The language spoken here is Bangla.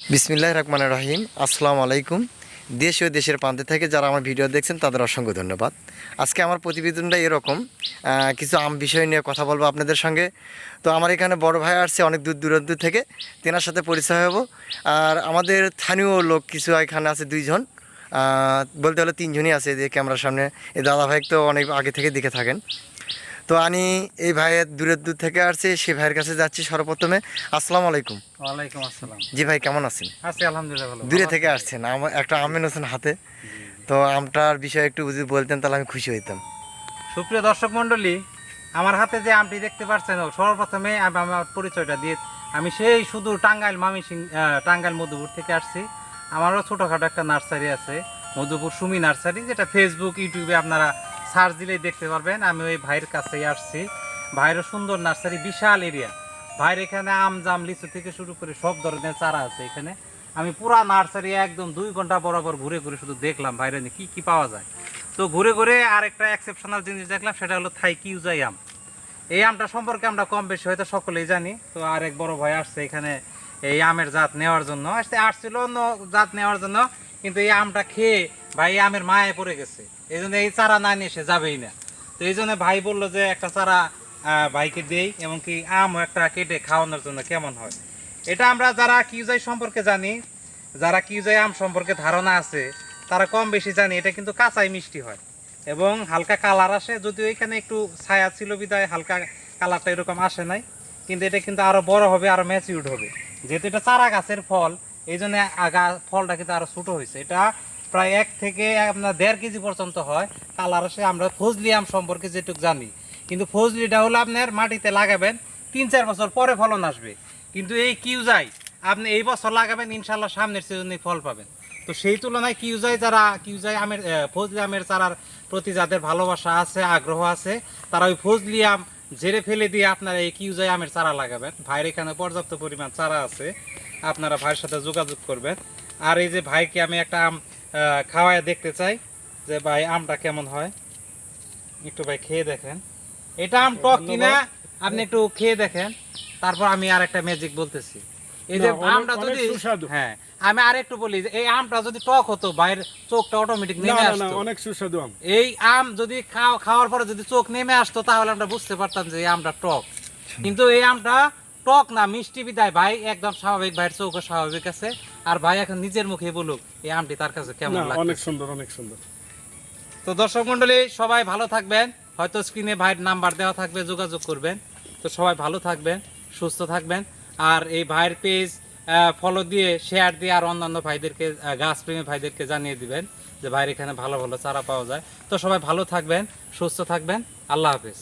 বিসমিল্লাহ রহমান রহিম। আসসালামু আলাইকুম। দেশ ও দেশের প্রান্তে থেকে যারা আমার ভিডিও দেখছেন, তাদের অসংখ্য ধন্যবাদ। আজকে আমার প্রতিবেদনটা এরকম কিছু আম বিষয় নিয়ে কথা বলব আপনাদের সঙ্গে। তো আমার এখানে বড় ভাই আসছে অনেক দূর দূরান্ত থেকে, তেনার সাথে পরিচয় হব। আর আমাদের স্থানীয় লোক কিছু এখানে আছে দুইজন বলতে হলে তিনজনই আছে যে ক্যামেরার সামনে। এই দাদা তো অনেক আগে থেকে দেখে থাকেন। তো আমি এই ভাইয়ের দূরের দূর থেকে আসছি সেই ভাইয়ের কাছে যাচ্ছি সর্বপ্রথমে। আসসালাম আলাইকুম। ওয়ালাইকুম আসসালাম। জি ভাই কেমন আছেন? আছি আলহামদুলিল্লাহ ভালো। দূরে থেকে আসছেন আমার একটা আমিন হোসেন হাতে। তো আমটার বিষয়ে একটু যদি বলতেন তাহলে আমি খুশি হইতাম। সুপ্রিয় দর্শক মণ্ডলী আমার হাতে যে আমটি দেখতে পাচ্ছেন সর্বপ্রথমে আমি আমার পরিচয়টা দিয়ে আমি সেই শুধু টাঙ্গাইল মামি সিং টাঙ্গাইল মধুপুর থেকে আসছি। আমারও ছোটোখাটো একটা নার্সারি আছে মধুপুর সুমি নার্সারি যেটা ফেসবুক ইউটিউবে আপনারা সার্চ দিলেই দেখতে পারবেন, আমি ওই ভাইয়ের কাছেই আসছি। ভাইয়েরও সুন্দর নার্সারি, বিশাল এরিয়া। ভাইয়ের এখানে আম, জাম, লিচু থেকে শুরু করে সব ধরনের চারা আছে এখানে। আমি পুরা নার্সারি একদম দুই ঘণ্টা বরাবর ঘুরে ঘুরে শুধু দেখলাম ভাইরে কি কি পাওয়া যায়। তো ঘুরে ঘুরে আরেকটা এক্সেপশনাল জিনিস দেখলাম, সেটা হলো থাই কিউজাই আম। এই আমটা সম্পর্কে আমরা কম বেশি হয়তো সকলেই জানি। তো আরেক বড় ভাই আসছে এখানে এই আমের জাত নেওয়ার জন্য। আসতে আসছিল অন্য জাত নেওয়ার জন্য। কিন্তু এই আমটা খেয়ে ভাই আমের মায়ে পড়ে গেছে। এই জন্য এই চারা না নিয়ে সে যাবেই না। তো এই জন্য ভাই বলল যে, একটা চারা ভাইকে দেই, এমনকি আম একটা কেটে খাওয়ানোর জন্য কেমন হয়? এটা আমরা যারা কিউজাই সম্পর্কে জানি, যারা কিউজাই আম সম্পর্কে ধারণা আছে, তারা কম বেশি জানি, এটা কিন্তু কাঁচাই মিষ্টি হয়। এবং হালকা কালার আসে, যদিও এখানে একটু ছায়া ছিল বিদায়, হালকা কালারটা এরকম আসে নাই। কিন্তু এটা কিন্তু আরও বড় হবে, আরও ম্যাচিউড হবে। যেহেতু এটা চারা গাছের ফল এই জন্য আগা ফলটা কিন্তু আরও ছোট হয়েছে। এটা প্রায় এক থেকে আপনার দেড় কেজি পর্যন্ত হয়। কালার আসে আমরা ফজলি আম সম্পর্কে যেটুকু জানি। কিন্তু ফজলিটা হলো আপনার মাটিতে লাগাবেন, তিন চার বছর পরে ফলন আসবে। কিন্তু এই কিউজাই আপনি এই বছর লাগাবেন ইনশাল্লাহ সামনের সিজনে ফল পাবেন। তো সেই তুলনায় কিউজাই যারা, কিউজাই আমের ফজলি আমের চারার প্রতি যাদের ভালোবাসা আছে, আগ্রহ আছে, তারা ওই ফজলি আম ঝেড়ে ফেলে দিয়ে আপনারা এই কিউজাই আমের চারা লাগাবেন। ভাইয়ের এখানে পর্যাপ্ত পরিমাণ চারা আছে। আপনারা ভাইয়ের সাথে যোগাযোগ করবেন। আর এই যে ভাইকে আমি একটা আম খাওয়ায় দেখতে চাই যে ভাই আমটা কেমন হয়। একটু ভাই খেয়ে দেখেন। এটা আম টক কিনা আপনি একটু খেয়ে দেখেন। তারপর আমি আর একটা ম্যাজিক বলতেছি। এই যে আমটা যদি হ্যাঁ আমি আর একটু বলি এই আমটা যদি টক হতো বাইরের চোখটা অটোমেটিক নেমে আসতো। অনেক সুস্বাদু আম। এই আম যদি খাও- খাওয়ার পরে যদি চোখ নেমে আসতো তাহলে আমরা বুঝতে পারতাম যে এই আমটা টক। কিন্তু এই আমটা টক না মিষ্টি বিদায়। ভাই একদম স্বাভাবিক ভাইয়ের চোখও স্বাভাবিক আছে। আর ভাই এখন নিজের মুখে বলুক এই আমটি তার কাছে কেমন লাগে অনেক সুন্দর অনেক সুন্দর। তো দর্শক মন্ডলী সবাই ভালো থাকবেন। হয়তো স্ক্রিনে ভাইয়ের নাম্বার দেওয়া থাকবে যোগাযোগ করবেন। তো সবাই ভালো থাকবেন সুস্থ থাকবেন। আর এই ভাইয়ের পেজ ফলো দিয়ে শেয়ার দিয়ে আর অন্যান্য ভাইদেরকে গাছ গাছপ্রেমী ভাইদেরকে জানিয়ে দিবেন যে ভাইয়ের এখানে ভালো ভালো চারা পাওয়া যায়। তো সবাই ভালো থাকবেন, সুস্থ থাকবেন। আল্লাহ হাফেজ।